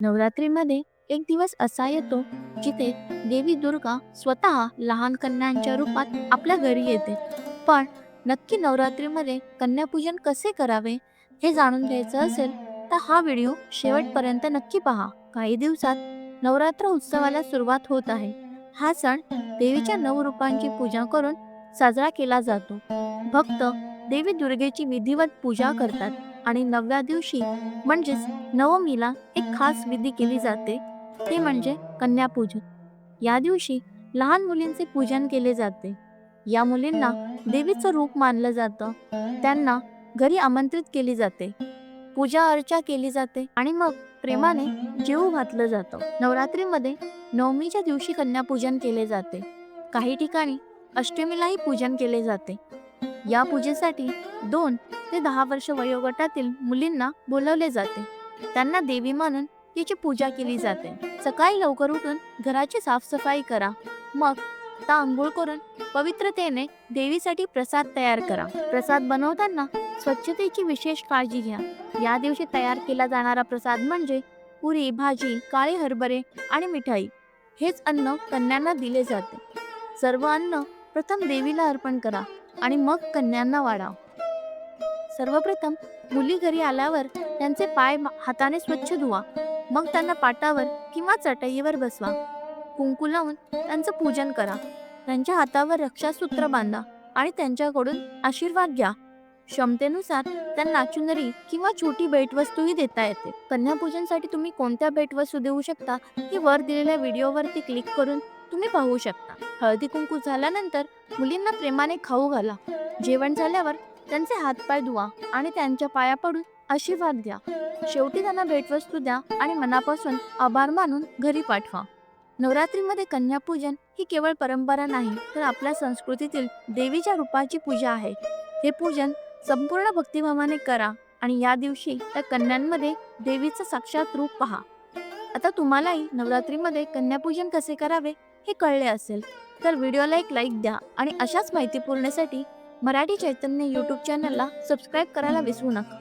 नवरात्रीमध्ये एक दिवस असा येतो जिथे देवी दुर्गा स्वतः लहान कन्यांच्या रूपात आपल्या घरी येते. पण नक्की नवरात्रीमध्ये कन्यापूजन कसे करावे हे जाणून घ्यायचं असेल तर हा व्हिडिओ शेवटपर्यंत नक्की पहा. काही दिवसात नवरात्र उत्सवाला सुरुवात होत आहे. हा सण देवीच्या नऊ रूपांची पूजा करून साजरा केला जातो. भक्त देवी दुर्गेची विधिवत पूजा करतात. आणि नवव्या दिवशी म्हणजेच नवमीला एक खास विधी केली जाते. ते म्हणजे कन्यापूजन. या दिवशी लहान मुलींचे पूजन केले जाते. या मुलींना देवीचं रूप मानलं जातं. त्यांना घरी आमंत्रित केली जाते. पूजा अर्चा केली जाते आणि मग प्रेमाने जेवू घातलं जातं. नवरात्रीमध्ये नवमीच्या दिवशी कन्यापूजन केले जाते. काही ठिकाणी अष्टमीलाही पूजन केले जाते. या पूजेसाठी दोन ते दहा वर्ष वयोगटातील मुलींना बोलवले जाते. त्यांना देवी मानून तिची पूजा केली जाते. सकाळी लवकर उठून घराची साफसफाई करा. मग ता आंघोळ करून पवित्रतेने देवीसाठी प्रसाद तयार करा. प्रसाद बनवताना स्वच्छतेची विशेष काळजी घ्या. या दिवशी तयार केला जाणारा प्रसाद म्हणजे पुरी भाजी काळे हरभरे आणि मिठाई. हेच अन्न कन्यांना दिले जाते. सर्व अन्न प्रथम देवीला अर्पण करा. आणि मग कन्यांना वाढा. सर्वप्रथम मुली घरी आल्यावर त्यांचे पाय हाताने स्वच्छ धुवा. मग त्यांना पाटावर किंवा चटईवर बसवा. कुंकू लावून त्यांचं पूजन करा. त्यांच्या हातावर रक्षासूत्र बांधा आणि त्यांच्याकडून आशीर्वाद घ्या. क्षमतेनुसार त्यांना चुनरी किंवा छोटी भेटवस्तूही देता येते. कन्यापूजनसाठी तुम्ही कोणत्या भेटवस्तू देऊ शकता ही वर दिलेल्या व्हिडिओवरती क्लिक करून तुम्ही पाहू शकता. हळदी कुंकू झाल्यानंतर मुलींना प्रेमाने खाऊ घाला. जेवण झाल्यावर त्यांचे हातपाय धुवा आणि त्यांच्या पाया पडून आशीर्वाद द्या शेवटी त्यांना भेटवस्तू द्या आणि मनापासून आभार मानून घरी पाठवा. नवरात्रीमध्ये कन्यापूजन ही केवळ परंपरा नाही तर आपल्या संस्कृतीतील देवीच्या रूपाची पूजा आहे. हे पूजन संपूर्ण भक्तिभावाने करा आणि या दिवशी त्या कन्यांमध्ये देवीचं साक्षात रूप पहा. आता तुम्हालाही नवरात्रीमध्ये कन्यापूजन कसे करावे हे कळले असेल तर व्हिडिओला एक लाईक द्या आणि अशाच माहितीपूर्णसाठी मराठी चैतन्य यूट्यूब चॅनलला सबस्क्राईब करायला विसरू नका.